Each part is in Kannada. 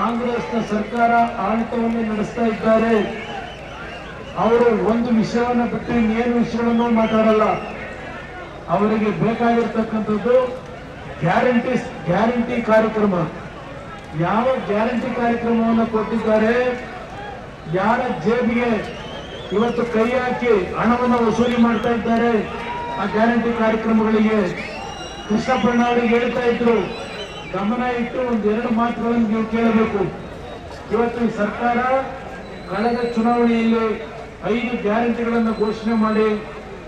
ಕಾಂಗ್ರೆಸ್ನ ಸರ್ಕಾರ ಆಡಳಿತವನ್ನು ನಡೆಸ್ತಾ ಇದ್ದಾರೆ. ಅವರು ಒಂದು ವಿಷಯವನ್ನು ಬಿಟ್ಟು ಇನ್ನೇನು ವಿಷಯಗಳನ್ನು ಮಾತಾಡಲ್ಲ. ಅವರಿಗೆ ಬೇಕಾಗಿರ್ತಕ್ಕಂಥದ್ದು ಗ್ಯಾರಂಟಿ ಗ್ಯಾರಂಟಿ ಕಾರ್ಯಕ್ರಮ. ಯಾವ ಗ್ಯಾರಂಟಿ ಕಾರ್ಯಕ್ರಮವನ್ನು ಕೊಟ್ಟಿದ್ದಾರೆ? ಯಾರ ಜೇಬಿಗೆ ಇವತ್ತು ಕೈ ಹಾಕಿ ಹಣವನ್ನು ವಸೂಲಿ ಮಾಡ್ತಾ ಇದ್ದಾರೆ ಆ ಗ್ಯಾರಂಟಿ ಕಾರ್ಯಕ್ರಮಗಳಿಗೆ? ಕೃಷ್ಣಪ್ಪಣ್ಣ ಅವರಿಗೆ ಹೇಳ್ತಾ ಇದ್ರು ಗಮನ ಇಟ್ಟು ಒಂದೆರಡು ಮಾತುಗಳನ್ನು ನೀವು ಕೇಳಬೇಕು. ಇವತ್ತು ಸರ್ಕಾರ ಕಳೆದ ಚುನಾವಣೆಯಲ್ಲಿ ಐದು ಗ್ಯಾರಂಟಿಗಳನ್ನು ಘೋಷಣೆ ಮಾಡಿ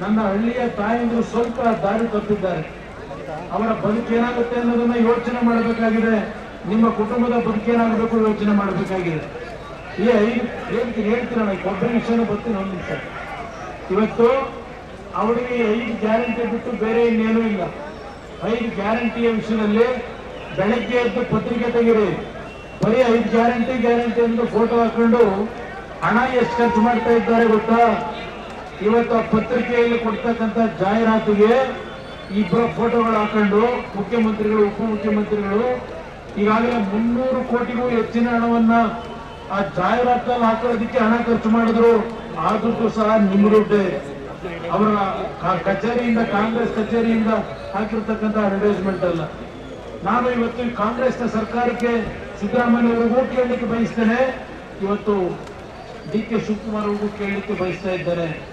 ನನ್ನ ಹಳ್ಳಿಯ ತಾಯಂದಿರು ಸ್ವಲ್ಪ ದಾರಿ ತಪ್ಪಿದ್ದಾರೆ. ಅವರ ಬದುಕೇನಾಗುತ್ತೆ ಅನ್ನೋದನ್ನ ಯೋಚನೆ ಮಾಡಬೇಕಾಗಿದೆ. ನಿಮ್ಮ ಕುಟುಂಬದ ಬದುಕೇನಾಗಬೇಕು ಯೋಚನೆ ಮಾಡಬೇಕಾಗಿದೆ. ಈ ಐದು ಹೇಳ್ತೀನಿ ಹೇಳ್ತೀನಿ ಕೊಬ್ಬರಿ ವಿಷಯನ ಬರ್ತೀನಿ ಒಂದು ನಿಮಿಷ. ಇವತ್ತು ಅವರಿಗೆ ಐದು ಗ್ಯಾರಂಟಿ ಬಿಟ್ಟು ಬೇರೆ ಇನ್ನೇನೂ ಇಲ್ಲ. ಐದು ಗ್ಯಾರಂಟಿಯ ವಿಷಯದಲ್ಲಿ ಬೆಳಗ್ಗೆ ಎದ್ದು ಪತ್ರಿಕೆ ತೆಗಿರಿ. ಬರೀ ಐದು ಗ್ಯಾರಂಟಿ ಗ್ಯಾರಂಟಿ ಎಂದು ಫೋಟೋ ಹಾಕೊಂಡು ಹಣ ಎಷ್ಟು ಖರ್ಚು ಮಾಡ್ತಾ ಇದ್ದಾರೆ ಗೊತ್ತಾ? ಇವತ್ತು ಆ ಪತ್ರಿಕೆಯಲ್ಲಿ ಕೊಡ್ತಕ್ಕಂಥ ಜಾಹೀರಾತಿಗೆ ಇಬ್ಬರ ಫೋಟೋಗಳು ಹಾಕೊಂಡು ಮುಖ್ಯಮಂತ್ರಿಗಳು, ಉಪಮುಖ್ಯಮಂತ್ರಿಗಳು ಈಗಾಗಲೇ ಮುನ್ನೂರು ಕೋಟಿಗೂ ಹೆಚ್ಚಿನ ಹಣವನ್ನ ಆ ಜಾಹೀರಾತಲ್ಲಿ ಹಾಕೋದಕ್ಕೆ ಹಣ ಖರ್ಚು ಮಾಡಿದ್ರು. ಆದ್ರೂ ಸಹ ನಿಮ್ಮ ಅವರ ಕಚೇರಿಯಿಂದ, ಕಾಂಗ್ರೆಸ್ ಕಚೇರಿಯಿಂದ ಹಾಕಿರ್ತಕ್ಕಂಥ ಅಡ್ವರ್ಟೈಸ್ಮೆಂಟ್ ಅಲ್ಲ. ನಾನು ಇವತ್ತು ಕಾಂಗ್ರೆಸ್ನ ಸರ್ಕಾರಕ್ಕೆ ಸಿದ್ದರಾಮಯ್ಯ ಅವರಿಗೂ ಕೇಳಲಿಕ್ಕೆ ಬಯಸ್ತೇನೆ. ಇವತ್ತು ಡಿ ಕೆ ಶಿವಕುಮಾರ್ ಅವ್ರಿಗೂ ಕೇಳಲಿಕ್ಕೆ ಬಯಸ್ತಾ ಇದ್ದೇನೆ